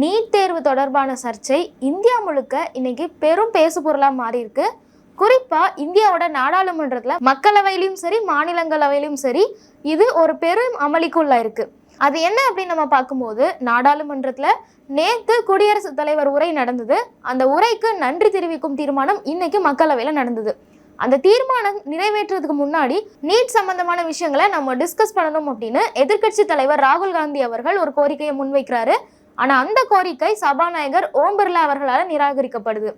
NEET தேர்வு தொடர்பான சர்ச்சை இந்தியா முழுக்க இன்னைக்கு பெரும் பேசுபொருளாக மாறி இருக்கு குறிப்பா இந்தியாவோட நாடாளுமன்றத்தில் மக்களவையிலும் சரி மாநிலங்களவையிலும் சரி இது ஒரு பெரும் அமளிக்குள்ளே இருக்குது அது என்ன அப்படின்னு நம்ம பார்க்கும்போது நாடாளுமன்றத்தில் நேற்று குடியரசுத் தலைவர் உரை நடந்தது. அந்த உரைக்கு நன்றி தெரிவிக்கும் தீர்மானம் இன்னைக்கு மக்களவையில் நடந்தது. அந்த தீர்மானம் நிறைவேற்றுறதுக்கு முன்னாடி நீட் சம்பந்தமான விஷயங்களை நம்ம டிஸ்கஸ் பண்ணணும் அப்படின்னு எதிர்க்கட்சி தலைவர் ராகுல் காந்தி அவர்கள் ஒரு கோரிக்கையை முன்வைக்கிறாரு. ஆனால் அந்த கோரிக்கை சபாநாயகர் ஓம் பிர்லா அவர்களால் நிராகரிக்கப்படுது.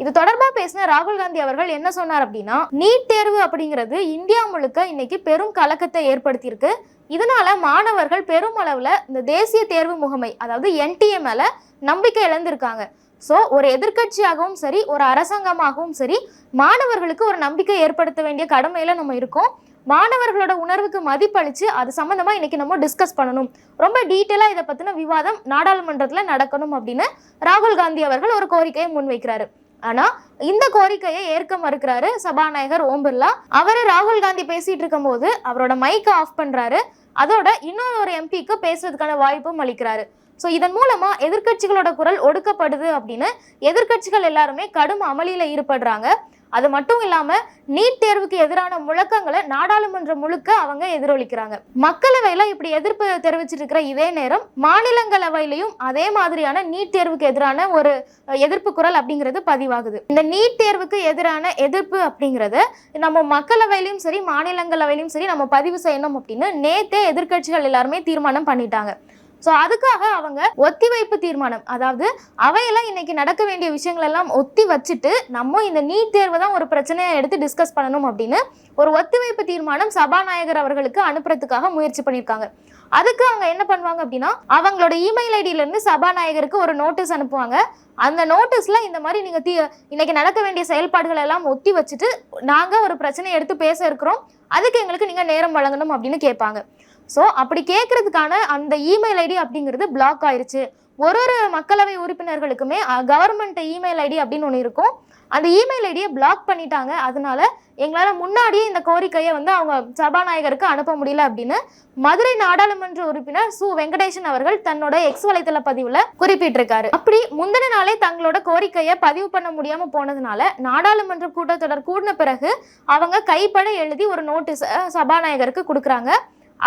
இது தொடர்பாக பேசின ராகுல் காந்தி அவர்கள் என்ன சொன்னார் அப்படின்னா நீட் தேர்வு அப்படிங்கிறது இந்தியா முழுக்க இன்னைக்கு பெரும் கலக்கத்தை ஏற்படுத்தியிருக்கு. இதனால மாணவர்கள் பெரும் அளவில் இந்த தேசிய தேர்வு முகமை அதாவது என்டிஏ மேல நம்பிக்கை இழந்திருக்காங்க. ஸோ ஒரு எதிர்க்கட்சியாகவும் சரி ஒரு அரசாங்கமாகவும் சரி மாணவர்களுக்கு ஒரு நம்பிக்கை ஏற்படுத்த வேண்டிய கடமையில நம்ம இருக்கோம். மாணவர்களோட உணர்வுக்கு மதிப்பளிச்சு அது சம்மந்தமாக இன்றைக்கி நம்ம டிஸ்கஸ் பண்ணணும். ரொம்ப டீட்டெயிலாக இதை பற்றின விவாதம் நாடாளுமன்றத்தில் நடக்கணும் அப்படின்னு ராகுல் காந்தி அவர்கள் ஒரு கோரிக்கையை முன்வைக்கிறாரு. ஆனால் இந்த கோரிக்கையை ஏற்க மறுக்கிறாரு சபாநாயகர் ஓம் பிர்லா. அவர் ராகுல் காந்தி பேசிட்டு இருக்கும்போது அவரோட மைக்கை ஆஃப் பண்ணுறாரு அதோட இன்னொரு ஒரு எம்பிக்கு பேசுறதுக்கான வாய்ப்பும் அளிக்கிறாரு. ஸோ இதன் மூலமாக எதிர்க்கட்சிகளோட குரல் ஒடுக்கப்படுது அப்படின்னு எதிர்க்கட்சிகள் எல்லாருமே கடும் அமளியில் ஈடுபடுறாங்க. அது மட்டும் இல்லாம நீட் தேர்வுக்கு எதிரான முழக்கங்களை நாடாளுமன்றம் முழுக்க அவங்க எதிரொலிக்கிறாங்க. மக்களவையில இப்படி எதிர்ப்பு தெரிவிச்சிட்டு இருக்கிற இதே நேரம் மாநிலங்களவையிலையும் அதே மாதிரியான நீட் தேர்வுக்கு எதிரான ஒரு எதிர்ப்பு குரல் அப்படிங்கிறது பதிவாகுது. இந்த நீட் தேர்வுக்கு எதிரான எதிர்ப்பு அப்படிங்கிறது நம்ம மக்களவையிலும் சரி மாநிலங்களவையிலும் சரி நம்ம பதிவு செய்யணும் அப்படின்னு நேத்தே எதிர்க்கட்சிகள் எல்லாருமே தீர்மானம் பண்ணிட்டாங்க. ஸோ அதுக்காக அவங்க ஒத்திவைப்பு தீர்மானம். அதாவது அவையெல்லாம் இன்னைக்கு நடக்க வேண்டிய விஷயங்கள் எல்லாம் ஒத்தி வச்சுட்டு நம்ம இந்த நீட் தேர்வை தான் ஒரு பிரச்சனையை எடுத்து டிஸ்கஸ் பண்ணணும் அப்படின்னு ஒரு ஒத்திவைப்பு தீர்மானம் சபாநாயகர் அவர்களுக்கு அனுப்புறதுக்காக முயற்சி பண்ணியிருக்காங்க. அதுக்கு அவங்க என்ன பண்ணுவாங்க அப்படின்னா அவங்களோட இமெயில் ஐடியில இருந்து சபாநாயகருக்கு ஒரு நோட்டீஸ் அனுப்புவாங்க. அந்த நோட்டீஸில் இந்த மாதிரி நீங்கள் தீ இன்னைக்கு நடக்க வேண்டிய செயல்பாடுகள் எல்லாம் ஒத்தி வச்சுட்டு நாங்கள் ஒரு பிரச்சனையை எடுத்து பேச இருக்கிறோம். அதுக்கு எங்களுக்கு நீங்கள் நேரம் வழங்கணும் அப்படின்னு கேட்பாங்க. ஸோ அப்படி கேட்கறதுக்கான அந்த இமெயில் ஐடி அப்படிங்கிறது பிளாக் ஆயிடுச்சு ஒரு ஒரு மக்களவை உறுப்பினர்களுக்குமே கவர்மெண்ட் இமெயில் ஐடி அப்படின்னு ஒன்று இருக்கும். அந்த இமெயில் ஐடியை பிளாக் பண்ணிட்டாங்க. அதனால எங்களால் முன்னாடியே இந்த கோரிக்கையை வந்து அவங்க சபாநாயகருக்கு அனுப்ப முடியல அப்படின்னு மதுரை நாடாளுமன்ற உறுப்பினர் சு. வெங்கடேசன் அவர்கள் தன்னோட எக்ஸ் வலைத்தள பதிவில் குறிப்பிட்டிருக்காரு. அப்படி முந்தின நாளே தங்களோட கோரிக்கையை பதிவு பண்ண முடியாமல் போனதுனால நாடாளுமன்ற கூட்டத்தொடர் கூடின பிறகு அவங்க கைப்பட எழுதி ஒரு நோட்டீஸ் சபாநாயகருக்கு கொடுக்குறாங்க.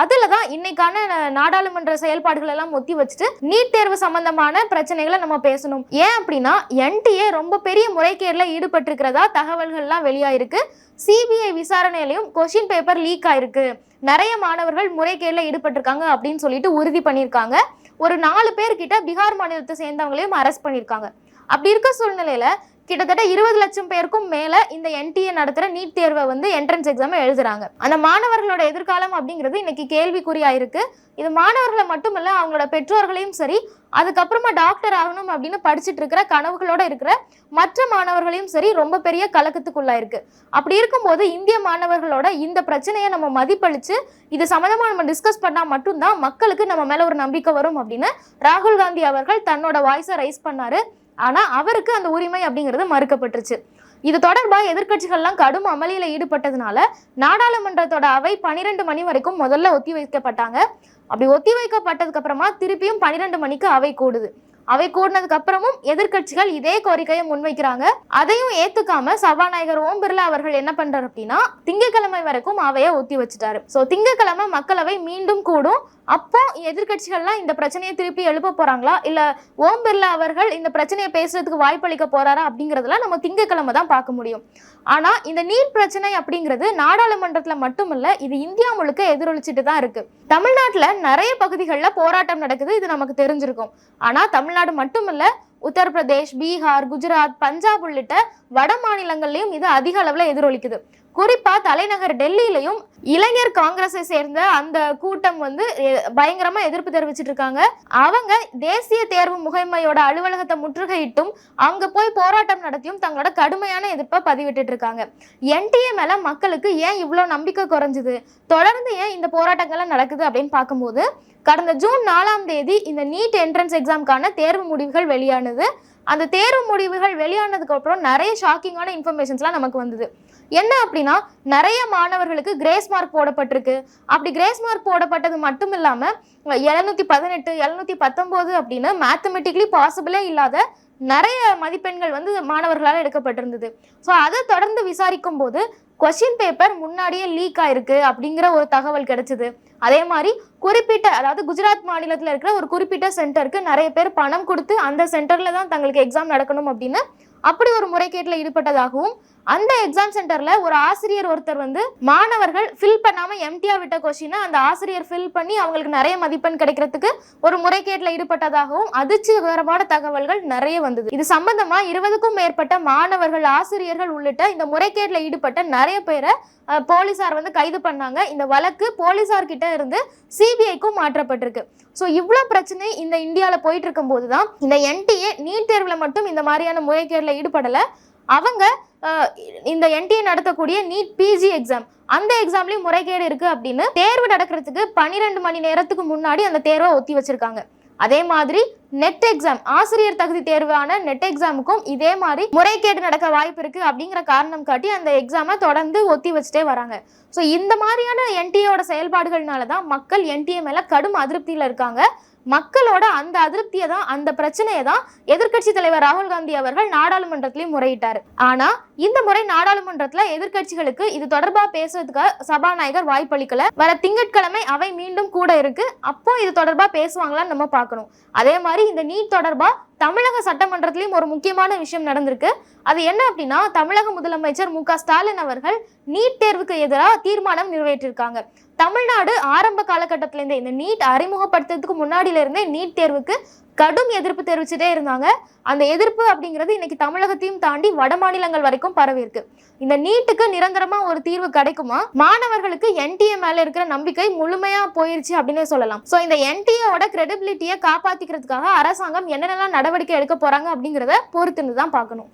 அதில் தான் இன்னைக்கான நாடாளுமன்ற செயல்பாடுகள் எல்லாம் ஒத்தி வச்சுட்டு நீட் தேர்வு சம்பந்தமான பிரச்சனைகளை நம்ம பேசணும். ஏன் அப்படின்னா என்டிஏ ரொம்ப பெரிய முறைகேடில் ஈடுபட்டிருக்கிறதா தகவல்கள்லாம் வெளியாயிருக்கு. சிபிஐ விசாரணையிலையும் கொஷின் பேப்பர் லீக் ஆயிருக்கு. நிறைய மாணவர்கள் முறைகேடில் ஈடுபட்டிருக்காங்க அப்படின்னு சொல்லிட்டு உறுதி பண்ணியிருக்காங்க. ஒரு நாலு பேர்கிட்ட பீகார் மாநிலத்தை சேர்ந்தவங்களையும் அரெஸ்ட் பண்ணியிருக்காங்க. அப்படி இருக்க சூழ்நிலையில கிட்டத்தட்ட இருபது லட்சம் பேருக்கும் மேலே இந்த என்டிஏ நடத்துகிற நீட் தேர்வை வந்து என்ட்ரன்ஸ் எக்ஸாமை எழுதுகிறாங்க அந்த மாணவர்களோட எதிர்காலம் அப்படிங்கிறது இன்னைக்கு கேள்விக்குறியாயிருக்கு. இது மாணவர்களை மட்டுமல்ல அவங்களோட பெற்றோர்களையும் சரி அதுக்கப்புறமா டாக்டர் ஆகணும் அப்படின்னு படிச்சுட்டு இருக்கிற கனவுகளோட இருக்கிற மற்ற மாணவர்களையும் சரி ரொம்ப பெரிய கலக்கத்துக்குள்ளாயிருக்கு. அப்படி இருக்கும்போது இந்திய மாணவர்களோட இந்த பிரச்சனையை நம்ம மதிப்பளிச்சு இது சம்மந்தமாக நம்ம டிஸ்கஸ் பண்ணால் மட்டும்தான் மக்களுக்கு நம்ம மேலே ஒரு நம்பிக்கை வரும் அப்படின்னு ராகுல் காந்தி அவர்கள் தன்னோட வாய்ஸை ரைஸ் பண்ணாரு. ஆனால் அவருக்கு அந்த உரிமை அப்படிங்கிறது மறுக்கப்பட்டுருச்சு. இது தொடர்பாக எதிர்க்கட்சிகள்லாம் கடும் அமளியில் ஈடுபட்டதுனால நாடாளுமன்றத்தோட அவை பன்னிரெண்டு மணி வரைக்கும் முதல்ல ஒத்தி வைக்கப்பட்டாங்க. அப்படி ஒத்தி வைக்கப்பட்டதுக்கு அப்புறமா திருப்பியும் பன்னிரெண்டு மணிக்கு அவை கூடுது. அவை கூடினதுக்கு அப்புறமும் எதிர்க்கட்சிகள் இதே கோரிக்கையை முன்வைக்கிறாங்க. அதையும் ஏத்துக்காம சபாநாயகர் ஓம் பிர்லா அவர்கள் என்ன பண்றாரு அப்படின்னா திங்கட்கிழமை வரைக்கும் அவையை ஒத்தி வச்சுட்டாரு. ஸோ திங்கக்கிழமை மக்களவை மீண்டும் கூடும். அப்போ எதிர்க்கட்சிகள்லாம் இந்த பிரச்சனையை திருப்பி எழுப்ப போறாங்களா? இல்ல ஓம் பிர்லா அவர்கள் இந்த பிரச்சனையை பேசுறதுக்கு வாய்ப்பளிக்க போறாரா? அப்படிங்கறதெல்லாம் நம்ம திங்கக்கிழமை தான் பார்க்க முடியும். ஆனா இந்த நீட் பிரச்சனை அப்படிங்கிறது நாடாளுமன்றத்துல மட்டுமல்ல இது இந்தியா முழுக்க எதிரொலிச்சிட்டு தான் இருக்கு. தமிழ்நாட்டுல நிறைய பகுதிகளில் போராட்டம் நடக்குது இது நமக்கு தெரிஞ்சிருக்கும். ஆனா தமிழ்நாடு மட்டுமல்ல உத்தரப்பிரதேஷ் பீகார் குஜராத் பஞ்சாப் உள்ளிட்ட வட மாநிலங்கள்லயும் இது அதிக அளவுல எதிரொலிக்குது. குறிப்பா தலைநகர் டெல்லியிலையும் இளைஞர் காங்கிரஸை சேர்ந்த அந்த கூட்டம் வந்து பயங்கரமா எதிர்ப்பு தெரிவிச்சிட்டு இருக்காங்க. அவங்க தேசிய தேர்வு முகமையோட அலுவலகத்தை முற்றுகையிட்டும் அங்க போய் போராட்டம் நடத்தியும் தங்களோட கடுமையான எதிர்ப்பை பதிவிட்டு இருக்காங்க. என்டிஏ மேல மக்களுக்கு ஏன் இவ்வளோ நம்பிக்கை குறைஞ்சுது? தொடர்ந்து ஏன் இந்த போராட்டங்கள்லாம் நடக்குது அப்படின்னு பார்க்கும்போது கடந்த ஜூன் நாலாம் தேதி இந்த நீட் என்ட்ரன்ஸ் எக்ஸாம்க்கான தேர்வு முடிவுகள் வெளியானது. அந்த தேர்வு முடிவுகள் வெளியானதுக்கு அப்புறம் நிறைய ஷாக்கிங்கான இன்ஃபர்மேஷன்ஸ்லாம் நமக்கு வந்தது. என்ன அப்படின்னா நிறைய மாணவர்களுக்கு கிரேஸ் மார்க் போடப்பட்டிருக்கு. அப்படி கிரேஸ் மார்க் போடப்பட்டது மட்டும் இல்லாமல் எழுநூத்தி பதினெட்டு எழுநூத்தி பத்தொம்போது அப்படின்னு மேத்தமெட்டிக்கலி பாசிபிளே இல்லாத நிறைய மதிப்பெண்கள் வந்து மாணவர்களால் எடுக்கப்பட்டிருந்தது. ஸோ அதை தொடர்ந்து விசாரிக்கும் போது கொஸ்டின் பேப்பர் முன்னாடியே லீக் ஆயிருக்கு அப்படிங்கிற ஒரு தகவல் கிடைச்சது. அதே மாதிரி குறிப்பிட்ட அதாவது குஜராத் மாநிலத்தில் இருக்கிற ஒரு குறிப்பிட்ட சென்டருக்கு நிறைய பேர் பணம் கொடுத்து அந்த சென்டரில் தான் தங்களுக்கு எக்ஸாம் நடக்கணும் அப்படின்னு அப்படி ஒரு முறைகேட்டில் ஈடுபட்டதாகவும் அந்த எக்ஸாம் சென்டர்ல ஒரு ஆசிரியர் ஒருத்தர் வந்து மாணவர்கள் ஃபில் பண்ணாம எம்டியா விட்ட கொஸ்டினை அந்த ஆசிரியர் ஃபில் பண்ணி அவங்களுக்கு நிறைய மதிப்பெண் கிடைக்கிறதுக்கு ஒரு முறைகேட்டில் ஈடுபட்டதாகவும் அதிர்ச்சிகரமான தகவல்கள் நிறைய வந்தது. இது சம்பந்தமா இருபதுக்கும் மேற்பட்ட மாணவர்கள் ஆசிரியர்கள் உள்ளிட்ட இந்த முறைகேட்டில் ஈடுபட்ட நிறைய பேரை போலீசார் வந்து கைது பண்ணாங்க. இந்த வழக்கு போலீசார் கிட்ட இருந்து சிபிஐக்கும் மாற்றப்பட்டிருக்கு. ஸோ இவ்வளோ பிரச்சனை இந்த இந்தியாவில் போயிட்டு இருக்கும்போது தான் இந்த என்டிஏ நீட் தேர்வில் மட்டும் இந்த மாதிரியான முறைகேட்டில் ஈடுபடலை. அவங்க இந்த என்டிஏ நடத்தக்கூடிய நீட் பிஜி எக்ஸாம் அந்த எக்ஸாம்லயும் முறைகேடு இருக்கு அப்படின்னு தேர்வு நடக்கிறதுக்கு பன்னிரெண்டு மணி நேரத்துக்கு முன்னாடி அந்த தேர்வை ஒத்தி வச்சிருக்காங்க. அதே மாதிரி நெட் எக்ஸாம் ஆசிரியர் தகுதி தேர்வான நெட் எக்ஸாமுக்கும் இதே மாதிரி முறைகேடு நடக்க வாய்ப்பு இருக்கு அப்படிங்கிற காரணம் காட்டி அந்த எக்ஸாமை தொடர்ந்து ஒத்தி வச்சுட்டே வராங்க. ஸோ இந்த மாதிரியான என்டிஏவோட செயல்பாடுகள்னால தான் மக்கள் என்டிஏ மேல கடும் அதிருப்தியில இருக்காங்க. மக்களோட அந்த அதிருப்தியை தான் அந்த பிரச்சனையை தான் எதிர்க்கட்சி தலைவர் ராகுல் காந்தி அவர்கள் நாடாளுமன்றத்திலையும் முறையிட்டார். ஆனா இந்த முறை நாடாளுமன்றத்துல எதிர்க்கட்சிகளுக்கு இது தொடர்பா பேசுறதுக்கு சபாநாயகர் வாய்ப்பளிக்கல வர திங்கட்கிழமை அவை மீண்டும் கூட இருக்கு. அப்போ இது தொடர்பா பேசுவாங்களான்னு நம்ம பார்க்கணும். அதே மாதிரி இந்த நீட் தொடர்பா தமிழக சட்டமன்றத்திலையும் ஒரு முக்கியமான விஷயம் நடந்திருக்கு. அது என்ன அப்படின்னா தமிழக முதலமைச்சர் மு க ஸ்டாலின் அவர்கள் நீட் தேர்வுக்கு எதிராக தீர்மானம் நிறைவேற்றிருக்காங்க. தமிழ்நாடு ஆரம்ப காலகட்டத்திலேருந்தே இந்த நீட் அறிமுகப்படுத்துறதுக்கு முன்னாடியிலேருந்தே நீட் தேர்வுக்கு கடும் எதிர்ப்பு தெரிவிச்சுட்டே இருந்தாங்க. அந்த எதிர்ப்பு அப்படிங்கிறது இன்னைக்கு தமிழகத்தையும் தாண்டி வட மாநிலங்கள் வரைக்கும் பரவி இருக்கு. இந்த நீட்டுக்கு நிரந்தரமா ஒரு தீர்வு கிடைக்குமா? மாணவர்களுக்கு என்டிஏ மேல இருக்கிற நம்பிக்கை முழுமையா போயிருச்சு அப்படின்னே சொல்லலாம். ஸோ இந்த என்டிஏவோட கிரெடிபிலிட்டியை காப்பாத்திக்கிறதுக்காக அரசாங்கம் என்னென்னலாம் நடவடிக்கை எடுக்க போறாங்க அப்படிங்கிறத பொறுத்துன்னு தான் பார்க்கணும்.